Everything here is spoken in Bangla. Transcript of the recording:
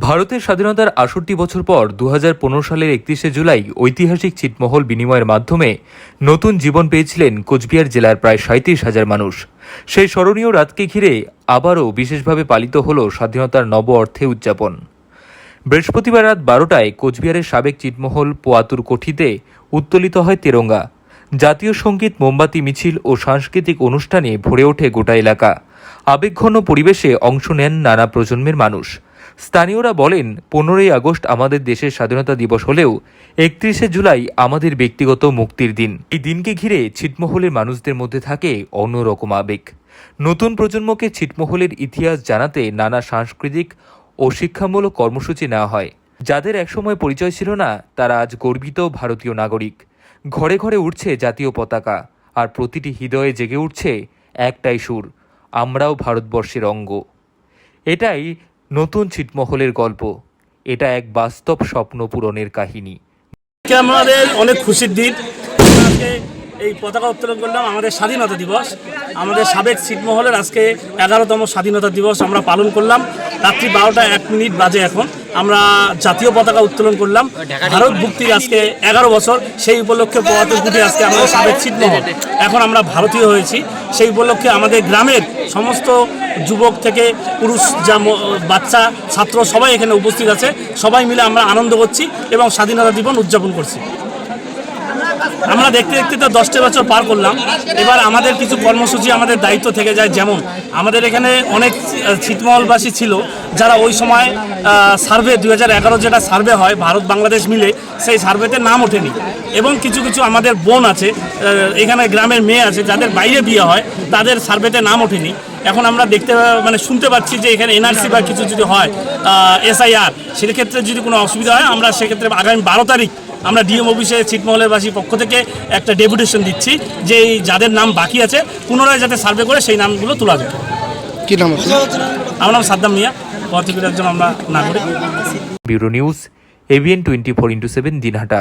ভারতের স্বাধীনতার আষট্টি বছর পর দু হাজার পনেরো সালের একত্রিশে জুলাই ঐতিহাসিক ছিটমহল বিনিময়ের মাধ্যমে নতুন জীবন পেয়েছিলেন কোচবিহার জেলার প্রায় সাঁত্রিশ হাজার মানুষ। সেই স্মরণীয় রাতকে ঘিরে আবারও বিশেষভাবে পালিত হল স্বাধীনতার নব অর্থে উদযাপন। বৃহস্পতিবার রাত বারোটায় কোচবিহারের সাবেক চিটমহল পোয়াতুর কোঠিতে উত্তোলিত হয় তেরঙ্গা। জাতীয় সংগীত, মোমবাতি, মিছিল ও সাংস্কৃতিক অনুষ্ঠানে ভরে ওঠে গোটা এলাকা। আবেগঘন পরিবেশে অংশ নেন নানা প্রজন্মের মানুষ। স্থানীয়রা বলেন, পনেরোই আগস্ট আমাদের দেশের স্বাধীনতা দিবস হলেও একত্রিশে জুলাই আমাদের ব্যক্তিগত মুক্তির দিন। এই দিনকে ঘিরে ছিটমহলের মানুষদের মধ্যে থাকে অন্যরকম আবেগ। নতুন প্রজন্মকে ছিটমহলের ইতিহাস জানাতে নানা সাংস্কৃতিক ও শিক্ষামূলক কর্মসূচি নেওয়া হয়। যাদের একসময় পরিচয় ছিল না, তারা আজ গর্বিত ভারতীয় নাগরিক। ঘরে ঘরে উঠছে জাতীয় পতাকা, আর প্রতিটি হৃদয়ে জেগে উঠছে একটাই সুর, আমরাও ভারতবর্ষের অঙ্গ। এটাই নতুন ছিটমহলের গল্প। এটা এক বাস্তব স্বপ্ন পূরণের কাহিনী। আমাদের অনেক খুশির দিন। এই পতাকা উত্তোলন করলাম আমাদের স্বাধীনতা দিবস। আমাদের সাবেক ছিটমহলের আজকে এগারোতম স্বাধীনতা দিবস আমরা পালন করলাম। রাত্রি বারোটা এক মিনিট বাজে এখন। আমরা জাতীয় পতাকা উত্তোলন করলাম। ভারত মুক্তির আজকে এগারো বছর। সেই উপলক্ষে পঁয়াত্তর কোটি আজকে আমাদের সাবেক ছিটমহল। এখন আমরা ভারতীয় হয়েছি। সেই উপলক্ষে আমাদের গ্রামের সমস্ত যুবক থেকে পুরুষ যা বাচ্চা, ছাত্র সবাই এখানে উপস্থিত আছে। সবাই মিলে আমরা আনন্দ করছি এবং স্বাধীনতা দিবস উদযাপন করছি। আমরা দেখতে দেখতে তো দশটা বছর পার করলাম। এবার আমাদের কিছু কর্মসূচি আমাদের দায়িত্ব থেকে যায় যেমন, আমাদের এখানে অনেক ছিটমহলবাসী ছিল যারা ওই সময় সার্ভে দু হাজার এগারো যেটা সার্ভে হয়, ভারত বাংলাদেশ মিলে সেই সার্ভেতে নাম ওঠেনি। এবং কিছু কিছু আমাদের বোন আছে এখানে গ্রামের মেয়ে আছে, যাদের বাইরে বিয়ে হয়, তাদের সার্ভেতে নাম ওঠেনি। এখন আমরা দেখতে মানে শুনতে পাচ্ছি যে এখানে এনআরসি বা কিছু যদি হয় এসআইআর সেক্ষেত্রে যদি কোনো অসুবিধা হয় আমরা সেক্ষেত্রে আগামী বারো তারিখ আমরা ডিএম অফিসে ছিটমহলের বাসীর পক্ষ থেকে একটা ডেপুটেশন দিচ্ছি যে এই যাদের নাম বাকি আছে পুনরায় যাতে সার্ভে করে সেই নামগুলো তোলা যায় কি নাম আমার নাম সাদ্দাম মিয়া পথিকের একজন আমরা নাগরিক। Bureau news AVN twenty four into seven Dinhata.